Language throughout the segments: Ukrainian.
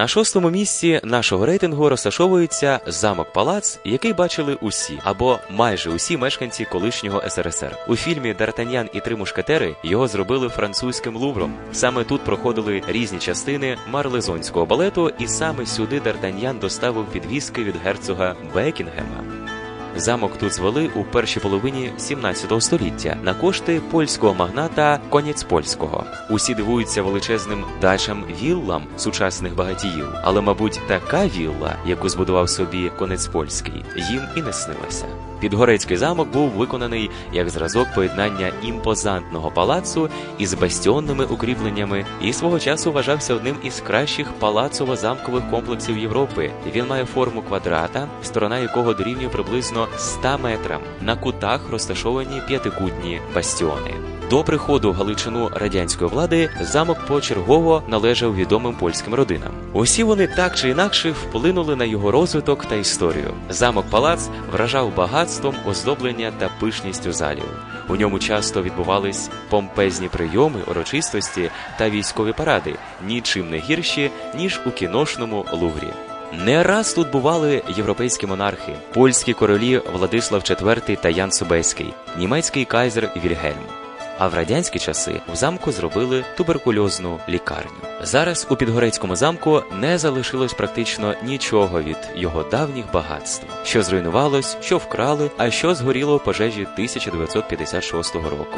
На шостому місці нашого рейтингу розташовується замок Палац, який бачили усі або майже усі мешканці колишнього СРСР. У фільмі Д'Артаньян і три мушкетери його зробили французьким лувром. Саме тут проходили різні частини марлезонського балету, і саме сюди Д'Артаньян доставив підвіски від герцога Бекінгема. Замок тут звели у першій половині 17 століття на кошти польського магната Конець Польського. Усі дивуються величезним дачам віллам сучасних багатіїв, але, мабуть, така вілла, яку збудував собі Конець Польський, їм і не снилася. Підгорецький замок був виконаний як зразок поєднання імпозантного палацу із бастіонними укріпленнями і свого часу вважався одним із кращих палацово-замкових комплексів Європи. Він має форму квадрата, сторона якого дорівнює приблизно 100 метрам. На кутах розташовані п'ятикутні бастіони. До приходу Галичину радянської влади замок почергово належав відомим польським родинам. Усі вони так чи інакше вплинули на його розвиток та історію. Замок палац вражав багатством оздоблення та пишністю залів. У ньому часто відбувались помпезні прийоми, урочистості та військові паради, нічим не гірші ніж у кіношному луврі. Не раз тут бували європейські монархи, польські королі Владислав IV та Ян Собеський, німецький кайзер Вільгельм. А в радянські часи в замку зробили туберкульозну лікарню. Зараз у Підгорецькому замку не залишилось практично нічого від його давніх багатств, що зруйнувалось, що вкрали, а що згоріло у пожежі 1956 року.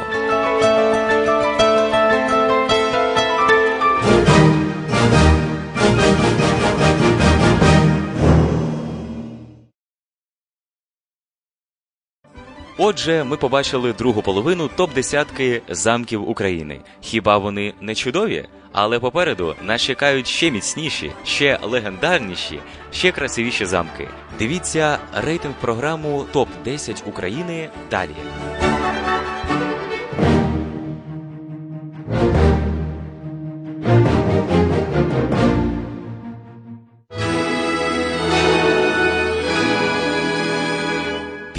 Отже, ми побачили другу половину топ-десятки замків України. Хіба вони не чудові? Але попереду нас чекають ще міцніші, ще легендарніші, ще красивіші замки. Дивіться рейтинг програму Топ 10 України далі.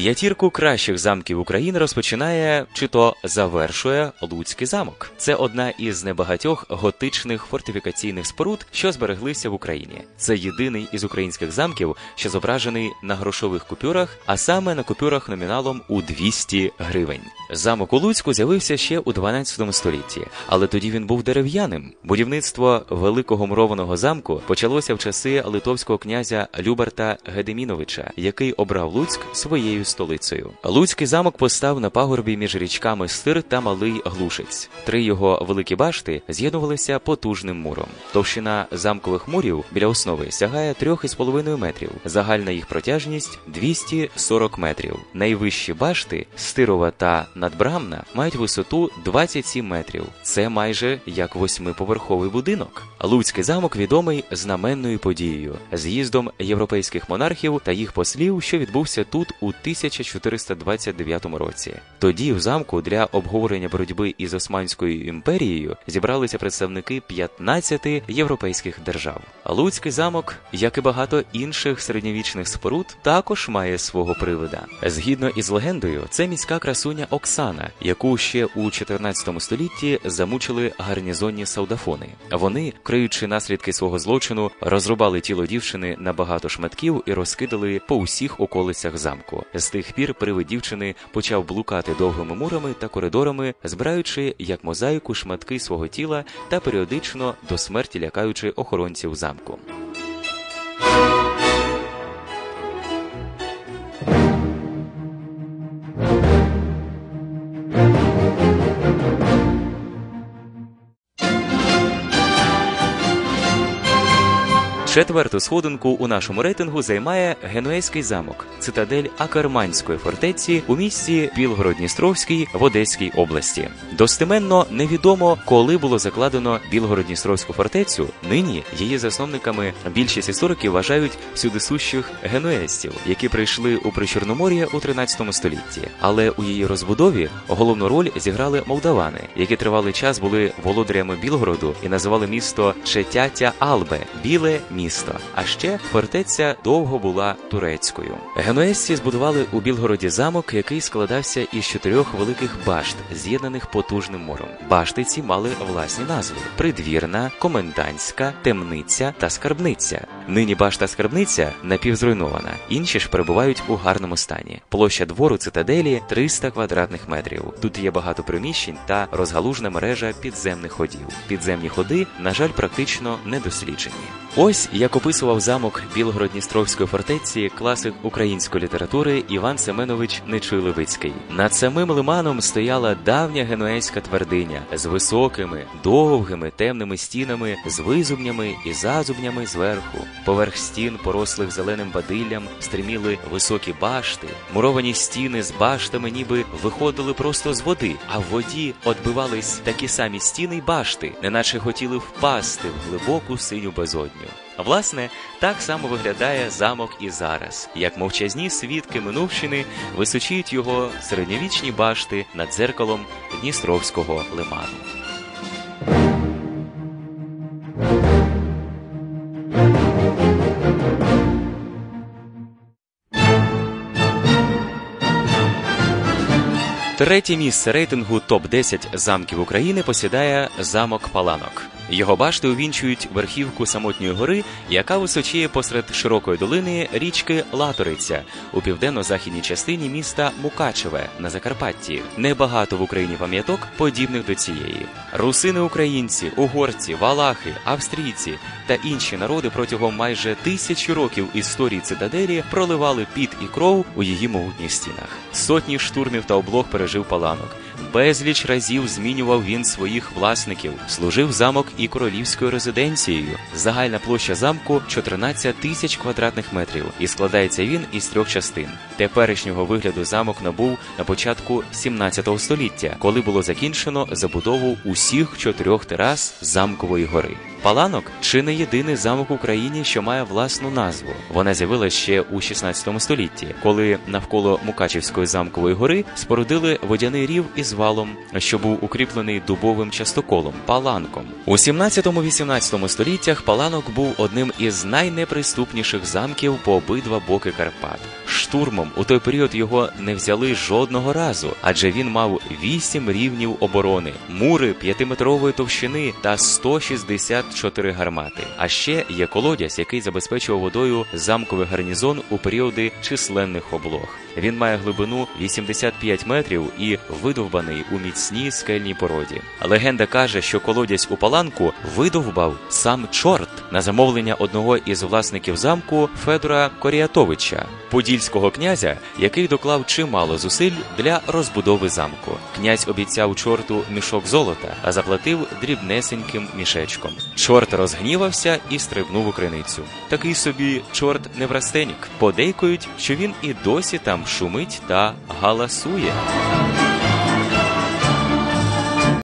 П'ятірку кращих замків України розпочинає чи то завершує Луцький замок. Це одна із небагатьох готичних фортифікаційних споруд, що збереглися в Україні. Це єдиний із українських замків, що зображений на грошових купюрах, а саме на купюрах номіналом у 200 гривень. Замок у Луцьку з'явився ще у 12 столітті, але тоді він був дерев'яним. Будівництво великого мурованого замку почалося в часи литовського князя Люберта Гедеміновича, який обрав Луцьк своєю столицею. Луцький замок постав на пагорбі між річками Стир та Малий Глушець. Три його великі башти з'єднувалися потужним муром. Товщина замкових мурів біля основи сягає 3,5 метрів. Загальна їх протяжність 240 метрів. Найвищі башти Стирова та Надбрамна мають висоту 27 метрів. Це майже як восьмиповерховий будинок. Луцький замок відомий знаменною подією з'їздом європейських монархів та їх послів, що відбувся тут у 1429 році. Тоді в замку для обговорення боротьби із Османською імперією зібралися представники 15 європейських держав. Луцький замок, як і багато інших середньовічних споруд, також має свого привида. Згідно із легендою, це міська красуня Оксана, яку ще у 14 столітті замучили гарнізонні саудафони. Вони, криючи наслідки свого злочину, розрубали тіло дівчини на багато шматків і розкидали по усіх околицях замку. З тих пір привид дівчини почав блукати довгими мурами та коридорами, збираючи як мозаїку шматки свого тіла та періодично до смерті лякаючи охоронців замку. Четверту сходинку у нашому рейтингу займає Генуейський замок, цитадель Акерманської фортеці у місті Білгород-Дністровський в Одеській області. Достеменно невідомо, коли було закладено Білгород-Дністровську фортецю. Нині її засновниками більшість істориків вважають сюдисущих генуезців, які прийшли у Причорномор'я у 13 столітті. Але у її розбудові головну роль зіграли молдавани, які тривалий час були володарями Білгороду і називали місто Четятя Албе біле місто. Місто. А ще фортеця довго була турецькою. Генуезці збудували у Білгороді замок, який складався із чотирьох великих башт, з'єднаних потужним мором. Башти ці мали власні назви: придвірна, комендантська, темниця та скарбниця. Нині башта скарбниця напівзруйнована, інші ж перебувають у гарному стані. Площа двору цитаделі 300 квадратних метрів. Тут є багато приміщень та розгалужена мережа підземних ходів. Підземні ходи, на жаль, практично не досліджені. Ось як описував замок Білгород-Дністровської фортеці класик української літератури Іван Семенович Нечуй-Левицький. Над самим лиманом стояла давня генуезька твердиня з високими, довгими темними стінами, з визубнями і зазубнями зверху. Поверх стін, порослих зеленим бадиллям, стриміли високі башти. Муровані стіни з баштами ніби виходили просто з води, а в воді отбивались такі самі стіни й башти, неначе хотіли впасти в глибоку синю безодню. Власне, так само виглядає замок і зараз, як мовчазні свідки минувщини височують його середньовічні башти над дзеркалом Дністровського лиману. Третє місце рейтингу топ 10 замків України посідає замок Паланок. Його башти увінчують верхівку самотньої гори, яка височіє посеред широкої долини річки Латориця у південно-західній частині міста Мукачеве на Закарпатті. Небагато в Україні пам'яток, подібних до цієї. Русини українці, угорці, валахи, австрійці та інші народи протягом майже тисячі років історії цитаделі проливали піт і кров у її могутніх стінах. Сотні штурмів та облог пережив паланок. Безліч разів змінював він своїх власників, служив замок і королівською резиденцією. Загальна площа замку 14 тисяч квадратних метрів, і складається він із трьох частин. Теперішнього вигляду замок набув на початку 17 століття, коли було закінчено забудову усіх чотирьох терас замкової гори. Паланок чи не єдиний замок в Україні, що має власну назву. Вона з'явилася ще у 16 столітті, коли навколо Мукачівської замкової гори спорудили водяний рів із валом, що був укріплений дубовим частоколом паланком. У 17-18 століттях паланок був одним із найнеприступніших замків по обидва боки Карпат. Штурмом у той період його не взяли жодного разу, адже він мав 8 рівнів оборони, мури п'ятиметрової товщини та 164 гармати. А ще є колодязь, який забезпечував водою замковий гарнізон у періоди численних облог. Він має глибину 85 метрів і видовбаний у міцній скельній породі. Легенда каже, що колодязь у паланку видовбав сам чорт на замовлення одного із власників замку Федора Коріатовича, подільського князя, який доклав чимало зусиль для розбудови замку. Князь обіцяв чорту мішок золота, а заплатив дрібнесеньким мішечком. Чорт розгнівався і стрибнув у криницю. Такий собі чорт неврастенік. Подейкують, що він і досі там шумить та галасує.